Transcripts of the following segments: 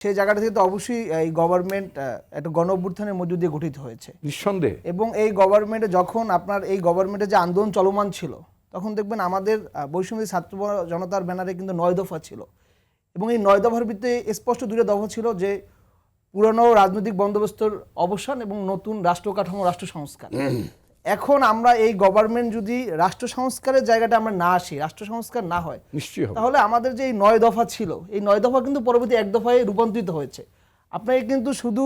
সেই জায়গাটা থেকে তো অবশ্যই এই গভর্নমেন্ট একটা গণ অভ্যুত্থানের মধ্য দিয়ে গঠিত হয়েছে। নিঃসন্দেহে। এবং এই গভর্নমেন্টে যখন আপনার এই গভর্নমেন্টে যে আন্দোলন চলমান ছিল তখন দেখবেন আমাদের বৈষম্য ছাত্র জনতার ব্যানারে কিন্তু নয় দফা ছিল। এবং এই নয় দফার ভিত্তিতে স্পষ্ট দুটো দফা ছিল যে পুরনো রাজনৈতিক বন্দোবস্তর অবসান এবং নতুন রাষ্ট্র কাঠামো রাষ্ট্র সংস্কার। এখন আমরা এই গভর্নমেন্ট যদি রাষ্ট্র সংস্কারের জায়গাটা আমরা না আসি রাষ্ট্র সংস্কার না হয় নিশ্চয়ই তাহলে আমাদের যে এই নয় দফা ছিল এই নয় দফা কিন্তু পরবর্তী এক দফায় রূপান্তরিত হয়েছে। আপনাকে কিন্তু শুধু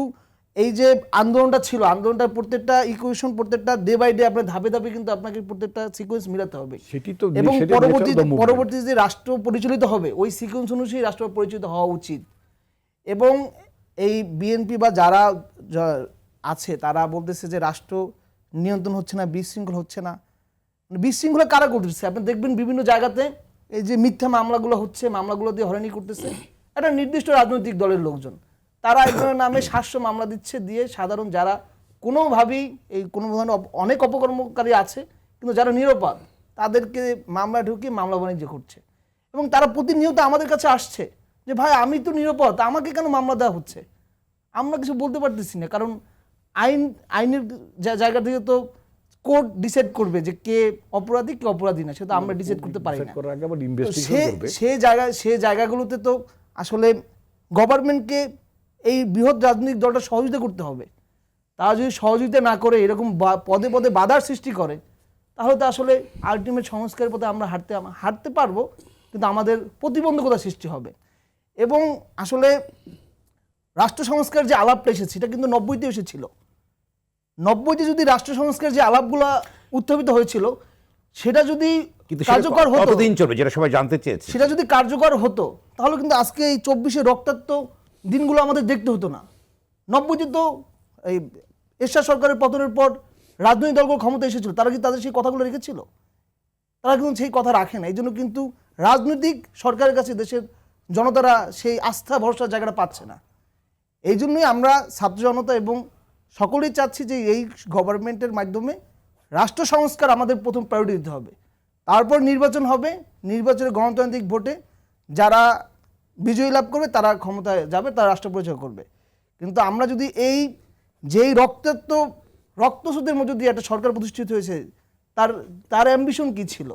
এই যে আন্দোলনটা ছিল আন্দোলনটা প্রত্যেকটা ইকুয়েশন প্রত্যেকটা ডে বাই ডে আপনার ধাপে ধাপে কিন্তু আপনাকে প্রত্যেকটা সিকোয়েন্স মিলাতে হবে। সেটি তো এবং পরবর্তী। পরবর্তী যে রাষ্ট্র পরিচালিত হবে ওই সিকোয়েন্স অনুযায়ী রাষ্ট্র পরিচালিত হওয়া উচিত। এবং এই বিএনপি বা যারা আছে তারা বলতেছে যে রাষ্ট্র নিয়ন্ত্রণ হচ্ছে না, বিশৃঙ্খল হচ্ছে না। মানে বিশৃঙ্খলা কারা করতেছে? আপনি দেখবেন বিভিন্ন জায়গাতে এই যে মিথ্যা মামলাগুলো হচ্ছে, মামলাগুলো দিয়ে হয়রানি করতেছে। একটা নির্দিষ্ট রাজনৈতিক দলের লোকজন। তারা একজনের নামে সাতশো মামলা দিচ্ছে, দিয়ে সাধারণ যারা কোনোভাবেই এই কোনো ধরনের অনেক অপকর্মকারী আছে, কিন্তু যারা নিরপরাধ তাদেরকে মামলা ঢুকিয়ে মামলা বাণিজ্য করছে। এবং তারা প্রতিনিয়ত আমাদের কাছে আসছে যে, ভাই, আমি তো নিরাপদ, আমাকে কেন মামলা দেওয়া হচ্ছে? আমরা কিছু বলতে পারতেছি না, কারণ আইন আইনের জায়গা থেকে তো কোর্ট ডিসাইড করবে যে কে অপরাধী কে অপরাধী না সেটা আমরা ডিসাইড করতে পারি না। সে সে জায়গা সে জায়গাগুলোতে তো আসলে গভর্নমেন্টকে এই বৃহৎ রাজনৈতিক দলটা সহযোগিতা করতে হবে। তারা যদি সহযোগিতা না করে এরকম বা- পদে পদে বাধার সৃষ্টি করে তাহলে তো আসলে আলটিমেট সংস্কারের পথে আমরা হাঁটতে হাঁটতে পারব কিন্তু আমাদের প্রতিবন্ধকতা সৃষ্টি হবে। এবং আসলে রাষ্ট্র সংস্কার যে আলাপটা এসেছে সেটা কিন্তু নব্বইতে এসেছিল। নব্বইতে যদি রাষ্ট্র সংস্কার যে আলাপগুলা উত্থাপিত হয়েছিল সেটা যদি কার্যকর হতো কতদিন চলবে যেটা সবাই জানতে চেয়েছে? সেটা যদি কার্যকর হতো তাহলে কিন্তু আজকে এই চব্বিশে রক্তাক্ত দিনগুলো আমাদের দেখতে হতো না। নব্বইতে তো এই এরশাদ সরকারের পতনের পর রাজনৈতিক দলগুলো ক্ষমতা এসেছিল তারা কি তাদের সেই কথাগুলো রেখেছিল? তারা কিন্তু সেই কথা রাখে না এই জন্য কিন্তু রাজনৈতিক সরকারের কাছে দেশের জনতারা সেই আস্থা ভরসার জায়গাটা পাচ্ছে না। এই জন্যই আমরা ছাত্র জনতা এবং সকলেই চাচ্ছি যে এই গভর্নমেন্টের মাধ্যমে রাষ্ট্র সংস্কার আমাদের প্রথম প্রায়োরিটি দিতে হবে। তারপর নির্বাচন হবে, নির্বাচনে গণতান্ত্রিক ভোটে যারা বিজয়ী লাভ করবে, তারা ক্ষমতায় যাবে, তারা রাষ্ট্র পরিচয় করবে। কিন্তু আমরা যদি এই, যেই রক্তাক্ত, রক্তস্রোতের মধ্যে দিয়ে একটা সরকার প্রতিষ্ঠিত হয়েছে, তার তার অ্যাম্বিশন কি ছিল?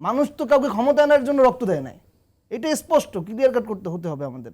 মানুষ তো কাউকে ক্ষমতা আনার জন্য রক্ত দেয় নাই। এটা স্পষ্ট ক্লিয়ার কাট করতে, হতে হবে আমাদের।